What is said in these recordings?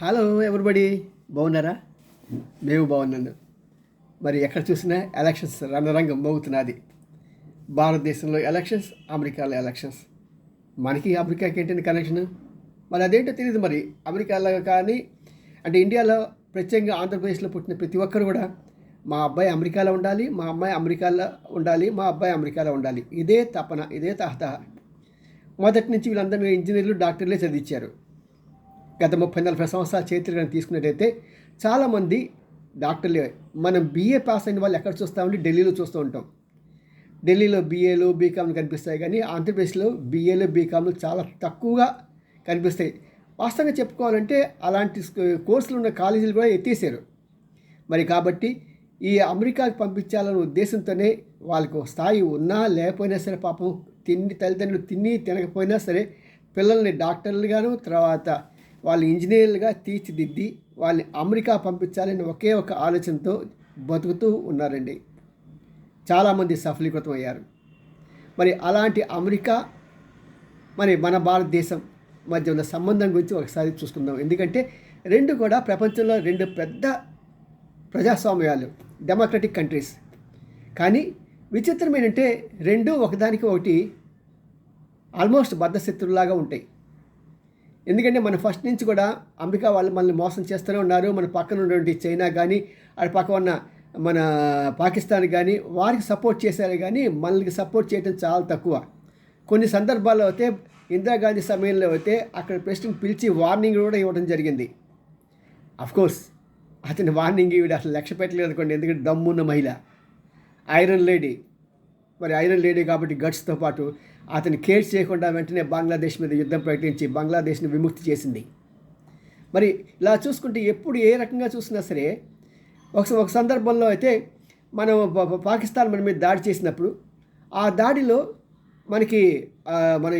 Hello everybody బాగున్నారా? మేము బాగున్నాను. మరి ఎక్కడ చూసినా ఎలక్షన్స్ రణరంగం మోగుతున్నది. భారతదేశంలో ఎలక్షన్స్ అమెరికాలో ఎలక్షన్స్ మనకి అమెరికాకి ఏంటంటే కనెక్షన్ మరి అదేంటో తెలియదు మరి. అమెరికాలో కానీ అంటే ఇండియాలో ప్రత్యేకంగా ఆంధ్రప్రదేశ్లో పుట్టిన ప్రతి ఒక్కరు కూడా మా అబ్బాయి అమెరికాలో ఉండాలి మా అమ్మాయి అమెరికాలో ఉండాలి మా అబ్బాయి అమెరికాలో ఉండాలి. ఇదే తపన ఇదే తహతహ మొదటి నుంచి వీళ్ళందరూ ఇంజనీర్లు డాక్టర్లే చదివించారు. గత ముప్పై నలభై సంవత్సరాల చరిత్ర తీసుకున్నట్టయితే చాలామంది డాక్టర్లే. మనం బీఏ పాస్ అయిన వాళ్ళు ఎక్కడ చూస్తామంటే ఢిల్లీలో చూస్తూ ఉంటాం. ఢిల్లీలో బీఏలు బీకామ్లు కనిపిస్తాయి కానీ ఆంధ్రప్రదేశ్లో బీఏలు బీకామ్లు చాలా తక్కువగా కనిపిస్తాయి. వాస్తవంగా చెప్పుకోవాలంటే అలాంటి కోర్సులు ఉన్న కాలేజీలు కూడా ఎత్తేసారు. మరి కాబట్టి ఈ అమెరికాకి పంపించాలనే ఉద్దేశంతోనే వాళ్ళకు స్థాయి ఉన్నా లేకపోయినా సరే పాపం తిండి తల్లిదండ్రులు తిని తినకపోయినా సరే పిల్లల్ని డాక్టర్లుగాను తర్వాత వాళ్ళు ఇంజనీర్లుగా తీర్చిదిద్ది వాళ్ళని అమెరికా పంపించాలని ఒకే ఒక ఆలోచనతో బతుకుతూ ఉన్నారండి. చాలామంది సఫలీకృతం అయ్యారు మరి అలాంటి అమెరికా మరి మన భారతదేశం మధ్య ఉన్న సంబంధం గురించి ఒకసారి చూసుకుందాం. ఎందుకంటే రెండు కూడా ప్రపంచంలో రెండు పెద్ద ప్రజాస్వామ్యాలు డెమోక్రటిక్ కంట్రీస్ కానీ విచిత్రం ఏంటంటే రెండు ఒకదానికి ఒకటి ఆల్మోస్ట్ బద్ధశత్రులాగా ఉంటాయి. ఎందుకంటే మన ఫస్ట్ నుంచి కూడా అమెరికా వాళ్ళు మనల్ని మోసం చేస్తూనే ఉన్నారు. మన పక్కన ఉన్నటువంటి చైనా కానీ అటు పక్క ఉన్న మన పాకిస్తాన్ కానీ వారికి సపోర్ట్ చేశారు కానీ మనల్ని సపోర్ట్ చేయడం చాలా తక్కువ. కొన్ని సందర్భాల్లో అయితే ఇందిరాగాంధీ సమయంలో అయితే అక్కడ ప్రెసిడెంట్ పిలిచి వార్నింగ్ కూడా ఇవ్వడం జరిగింది. కోర్స్ అతని వార్నింగ్ ఈవిడ అసలు లక్ష్య పెట్టలేదు అనుకోండి. ఎందుకంటే దమ్మున్న మహిళ ఐరన్ లేడీ. మరి ఐరన్ లేడీ కాబట్టి గట్స్తో పాటు అతని కేర్ చేయకుండా వెంటనే బంగ్లాదేశ్ మీద యుద్ధం ప్రకటించి బంగ్లాదేశ్ని విముక్తి చేసింది. మరి ఇలా చూసుకుంటే ఎప్పుడు ఏ రకంగా చూసినా సరే ఒక ఒక సందర్భంలో అయితే మనం పాకిస్తాన్ మన మీద దాడి చేసినప్పుడు ఆ దాడిలో మనకి మన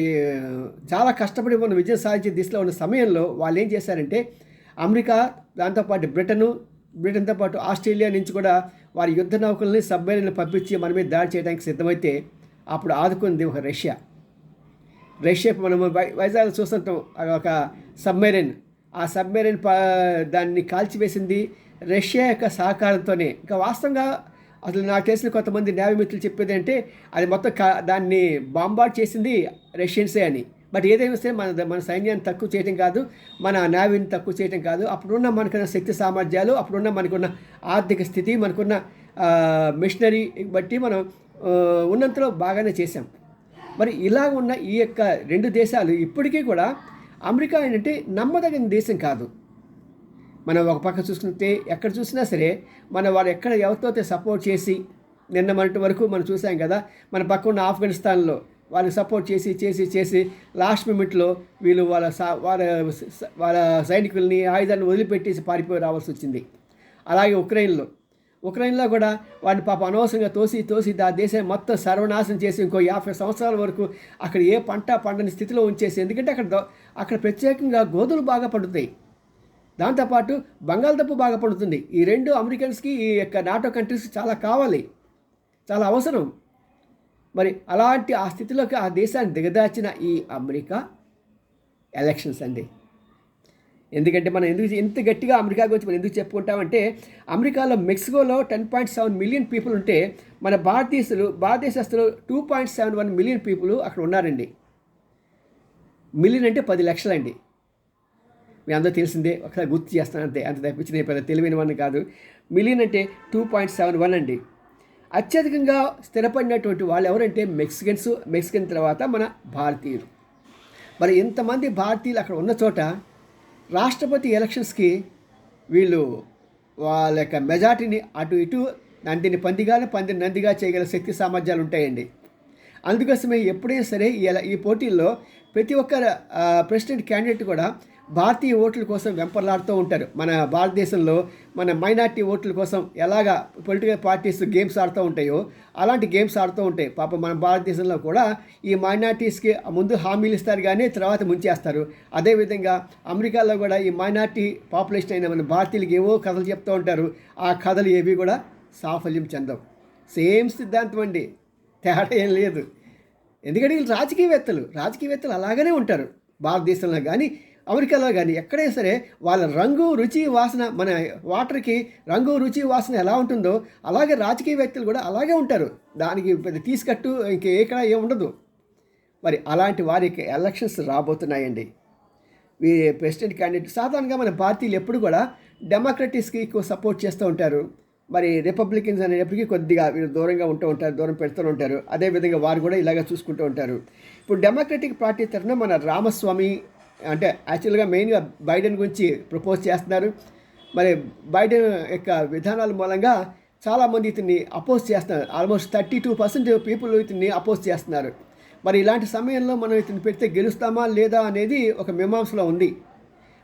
చాలా కష్టపడి మనం విజయం సాధించే దిశలో ఉన్న సమయంలో వాళ్ళు ఏం చేశారంటే అమెరికా దాంతోపాటు బ్రిటను బ్రిటన్తో పాటు ఆస్ట్రేలియా నుంచి కూడా వారి యుద్ధ నౌకల్ని సబ్మెరీన్లు పంపించి మన మీద దాడి చేయడానికి సిద్ధమైతే అప్పుడు ఆదుకుంది ఒక రష్యా. రష్యా మనము వై- వైజాగ్ చూస్తుంటాం. అది ఒక సబ్మెరీన్. ఆ సబ్మెరీన్ ప దాన్ని కాల్చివేసింది రష్యా యొక్క సహకారంతోనే. ఇంకా వాస్తవంగా అసలు నాకు తెలిసిన కొంతమంది నేవీ మిత్రులు చెప్పేది అంటే అది మొత్తం కా దాన్ని బాంబార్డ్ చేసింది రష్యన్సే అని. బట్ ఏదైనా సరే మన మన సైన్యాన్ని తక్కువ చేయడం కాదు మన నావిని తక్కువ చేయడం కాదు. అప్పుడున్న మనకున్న శక్తి సామర్థ్యాలు అప్పుడున్న మనకున్న ఆర్థిక స్థితి మనకున్న మిషనరీ బట్టి మనం ఉన్నంతలో బాగానే చేశాం. మరి ఇలా ఉన్న ఈ యొక్క రెండు దేశాలు ఇప్పటికీ కూడా అమెరికా ఏంటంటే నమ్మదగిన దేశం కాదు. మనం ఒక పక్క చూసుకుంటే ఎక్కడ చూసినా సరే మన వారు ఎక్కడ ఎవరితో సపోర్ట్ చేసి నిన్న మొన్నటి వరకు మనం చూసాం కదా మన పక్క ఉన్న ఆఫ్ఘనిస్తాన్లో వాళ్ళని సపోర్ట్ చేసి చేసి చేసి లాస్ట్ మూమెంట్లో వీళ్ళు వాళ్ళ సా వాళ్ళ స- వాళ్ళ సైనికుల్ని ఆయుధాన్ని వదిలిపెట్టేసి పారిపోయి రావాల్సి వచ్చింది. అలాగే ఉక్రెయిన్లో. ఉక్రెయిన్లో కూడా వాడిని పాప అనవసరంగా తోసి తోసి ఆ దేశాన్ని మొత్తం సర్వనాశనం చేసి ఇంకో యాభై సంవత్సరాల వరకు అక్కడ ఏ పంట పండని స్థితిలో ఉంచేసి ఎందుకంటే అక్కడ అక్కడ ప్రత్యేకంగా గోధులు బాగా పండుతాయి. దాంతోపాటు బంగాళదుంప బాగా పండుతుంది. ఈ రెండు అమెరికన్స్కి ఈ యొక్క నాటో కంట్రీస్ చాలా కావాలి. చాలా అవసరం. మరి అలాంటి ఆ స్థితిలోకి ఆ దేశాన్ని దిగదార్చిన ఈ అమెరికా ఎలక్షన్స్ అండి. ఎందుకంటే మనం ఎందుకు ఎంత గట్టిగా అమెరికా గురించి మనం ఎందుకు చెప్పుకుంటామంటే అమెరికాలో మెక్సికోలో ten point seven million people ఉంటే మన భారతదేశులు భారతదేశస్తులు two point seven one million people అక్కడ ఉన్నారండి. మిలియన్ అంటే పది లక్షలండి. మీ అందరూ తెలిసిందే ఒకసారి గుర్తు చేస్తాను అంతే. అంత తప్పించిన తెలివైన వాడిని కాదు. మిలియన్ అంటే టూ పాయింట్ సెవెన్ వన్ అండి. అత్యధికంగా స్థిరపడినటువంటి వాళ్ళు ఎవరంటే మెక్సికన్స్ మెక్సికన్ తర్వాత మన భారతీయులు. మరి ఇంతమంది భారతీయులు అక్కడ ఉన్న చోట రాష్ట్రపతి ఎలక్షన్స్కి వీళ్ళు వాళ్ళ యొక్క మెజార్టీని అటు ఇటు నందిని పందిగానే పందిని నందిగా చేయగల శక్తి సామర్థ్యాలు ఉంటాయండి. అందుకోసమే ఎప్పుడైనా సరే ఇలా ఈ పోటీల్లో ప్రతి ఒక్క ప్రెసిడెంట్ క్యాండిడేట్ కూడా భారతీయ ఓట్ల కోసం వెంపర్లాడుతూ ఉంటారు. మన భారతదేశంలో మన మైనార్టీ ఓట్ల కోసం ఎలాగా పొలిటికల్ పార్టీస్ గేమ్స్ ఆడుతూ ఉంటాయో అలాంటి గేమ్స్ ఆడుతూ ఉంటాయి. పాపం మన భారతదేశంలో కూడా ఈ మైనార్టీస్కి ముందు హామీలు ఇస్తారు కానీ తర్వాత ముంచేస్తారు. అదేవిధంగా అమెరికాలో కూడా ఈ మైనార్టీ పాపులేషన్ అయిన మన భారతీయులకి ఏవో కథలు చెప్తూ ఉంటారు. ఆ కథలు ఏవి కూడా సాఫల్యం చెందవు. సేమ్ సిద్ధాంతం అండి. తేడా ఏం లేదు. ఎందుకంటే వీళ్ళు రాజకీయవేత్తలు. రాజకీయవేత్తలు అలాగనే ఉంటారు భారతదేశంలో కానీ అమెరికాలో కానీ ఎక్కడైనా సరే వాళ్ళ రంగు రుచి వాసన మన వాటర్కి రంగు రుచి వాసన ఎలా ఉంటుందో అలాగే రాజకీయవేత్తలు కూడా అలాగే ఉంటారు. దానికి పెద్ద తీసుకట్టు ఇంక ఎక్కడ ఏం ఉండదు. మరి అలాంటి వారికి ఎలక్షన్స్ రాబోతున్నాయండి. ఈ ప్రెసిడెంట్ క్యాండిడేట్ సాధారణంగా మన పార్టీలు ఎప్పుడు కూడా డెమోక్రటిక్స్కి ఎక్కువ సపోర్ట్ చేస్తూ ఉంటారు. మరి రిపబ్లికన్స్ అనేటప్పటికీ కొద్దిగా వీరు దూరంగా ఉంటూ ఉంటారు దూరం పెడుతూ ఉంటారు. అదేవిధంగా వారు కూడా ఇలాగ చూసుకుంటూ ఉంటారు. ఇప్పుడు డెమోక్రటిక్ పార్టీ తరఫున మన రామస్వామి అంటే యాక్చువల్గా మెయిన్గా బైడెన్ గురించి ప్రపోజ్ చేస్తున్నారు. మరి బైడెన్ యొక్క విధానాల మూలంగా చాలామంది ఇతన్ని అపోజ్ చేస్తున్నారు. Almost thirty two percent people ఇతన్ని అపోజ్ చేస్తున్నారు. మరి ఇలాంటి సమయంలో మనం ఇతను పెడితే గెలుస్తామా లేదా అనేది ఒక మీమాంసలో ఉంది.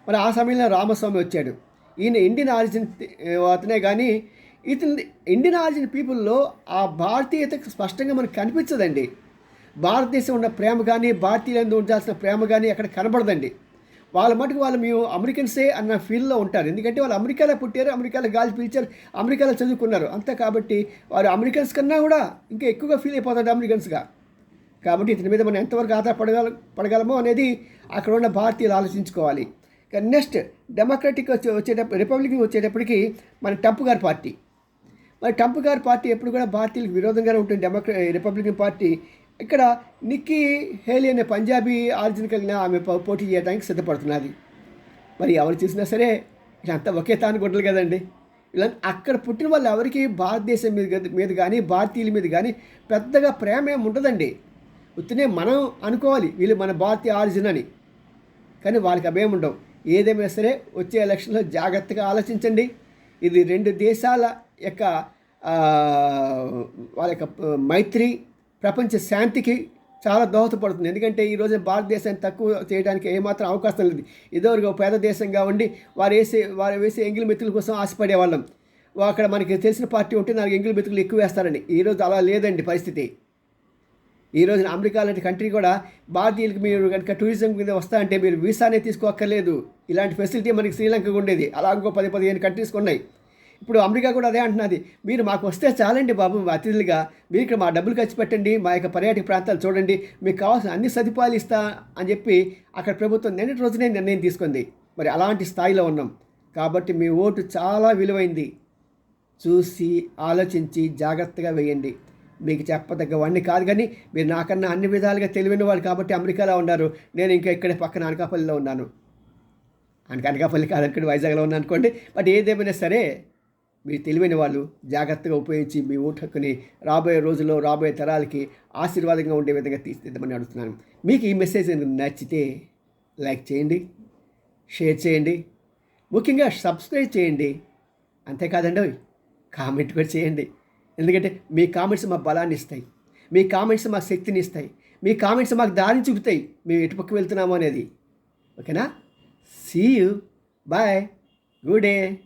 మరి ఆ సమయంలో రామస్వామి వచ్చాడు. ఈయన ఇండియన్ ఆరిజిన్ అతనే కానీ ఇతని ఇండియన్ ఆరిజిన్ పీపుల్లో ఆ భారతీయత స్పష్టంగా మనకు కనిపించదండి. భారతదేశం ఉన్న ప్రేమ కానీ భారతీయులందు ఉండాల్సిన ప్రేమ కానీ అక్కడ కనబడదండి. వాళ్ళ మటుకు వాళ్ళు మేము అమెరికన్సే అన్న ఫీల్లో ఉంటారు. ఎందుకంటే వాళ్ళు అమెరికాలో పుట్టారు అమెరికాలో గాలి పీల్చారు అమెరికాలో చదువుకున్నారు. అంతే కాబట్టి వారు అమెరికన్స్ కన్నా కూడా ఇంకా ఎక్కువగా ఫీల్ అయిపోతాడు అమెరికన్స్గా. కాబట్టి ఇతని మీద మనం ఎంతవరకు ఆధారపడగల పడగలమో అనేది అక్కడ ఉన్న భారతీయులు ఆలోచించుకోవాలి. నెక్స్ట్ డెమోక్రటిక్ వచ్చే వచ్చేటప్పుడు రిపబ్లిక్ వచ్చేటప్పటికి మన టంప్ గారి పార్టీ. మరి ట్రంప్ గారి పార్టీ ఎప్పుడు కూడా భారతీయులకు విరోధంగానే ఉంటుంది. డెమోక్రా రిపబ్లికన్ పార్టీ. ఇక్కడ నిక్కీ హేలీ అనే పంజాబీ ఆరిజిన్ కలిగిన ఆమె పోటీ చేయడానికి సిద్ధపడుతున్నది. మరి ఎవరు చూసినా సరే ఇదంతా ఒకే తాను గుడ్డలు కదండి. ఇలా అక్కడ పుట్టిన వాళ్ళు ఎవరికి భారతదేశం మీద మీద కానీ భారతీయుల మీద కానీ పెద్దగా ప్రేమ ఏమి ఉండదండి. ఉత్తినే మనం అనుకోవాలి వీళ్ళు మన భారతీయ ఆరిజిన్ అని. కానీ వాళ్ళకి అవేం ఉండవు. ఏదేమైనా సరే వచ్చే ఎలక్షన్లో జాగ్రత్తగా ఆలోచించండి. ఇది రెండు దేశాల యొక్క వాళ్ళ యొక్క మైత్రి ప్రపంచ శాంతికి చాలా దోహదపడుతుంది. ఎందుకంటే ఈ రోజు భారతదేశాన్ని తక్కువ చేయడానికి ఏమాత్రం అవకాశం లేదు. ఇదివరకు ఒక పేద దేశంగా ఉండి వారు వేసే వారు వేసే ఎంగిలి మెతుకుల కోసం ఆశపడే వాళ్ళం అక్కడ మనకి తెలిసిన పార్టీ ఉంటే నాకు ఎంగిలి మెతుకులు ఎక్కువ వేస్తారని. ఈరోజు అలా లేదండి పరిస్థితి. ఈ రోజున అమెరికా లాంటి కంట్రీ కూడా భారతీయులకు మీరు కనుక టూరిజం కింద వస్తా అంటే మీరు వీసానే తీసుకోక్కర్లేదు. ఇలాంటి ఫెసిలిటీ మనకి శ్రీలంకకు ఉండేది. అలా ఇంకో పది పదిహేను కంట్రీస్కి ఉన్నాయి. ఇప్పుడు అమెరికా కూడా అదే అంటున్నది. మీరు మాకు వస్తే చాలండి బాబు అతిథులుగా. మీరు ఇక్కడ మా డబ్బులు ఖర్చు పెట్టండి మా యొక్క పర్యాటక ప్రాంతాలు చూడండి. మీకు కావాల్సిన అన్ని సదుపాయాలు ఇస్తా అని చెప్పి అక్కడ ప్రభుత్వం నిన్నటి రోజునే నిర్ణయం తీసుకుంది. మరి అలాంటి స్థాయిలో ఉన్నాం. కాబట్టి మీ ఓటు చాలా విలువైంది. చూసి ఆలోచించి జాగ్రత్తగా వేయండి. మీకు చెప్పదగ్గవన్నీ కాదు కానీ మీరు నాకన్నా అన్ని విధాలుగా తెలివైన వాళ్ళు కాబట్టి అమెరికాలో ఉన్నారు. నేను ఇంకా ఇక్కడే పక్కన అనకాపల్లిలో ఉన్నాను. అనక అనకాపల్లి కాదు ఇక్కడ వైజాగ్లో ఉన్నాను అనుకోండి. బట్ ఏదేమైనా సరే మీరు తెలివైన వాళ్ళు జాగ్రత్తగా ఉపయోగించి మీ ఊటకుని హక్కుని రాబోయే రోజుల్లో రాబోయే తరాలకి ఆశీర్వాదంగా ఉండే విధంగా తీర్చిదిద్దామని అడుగుతున్నాను. మీకు ఈ మెసేజ్ నచ్చితే లైక్ చేయండి షేర్ చేయండి ముఖ్యంగా సబ్స్క్రైబ్ చేయండి. అంతేకాదండి కామెంట్ కూడా చేయండి. ఎందుకంటే మీ కామెంట్స్ మాకు బలాన్ని ఇస్తాయి. మీ కామెంట్స్ మాకు శక్తిని ఇస్తాయి. మీ కామెంట్స్ మాకు దారిని చూపుతాయి. మేము ఎటుపక్క వెళ్తున్నాము అనేది. ఓకేనా? See you bye good day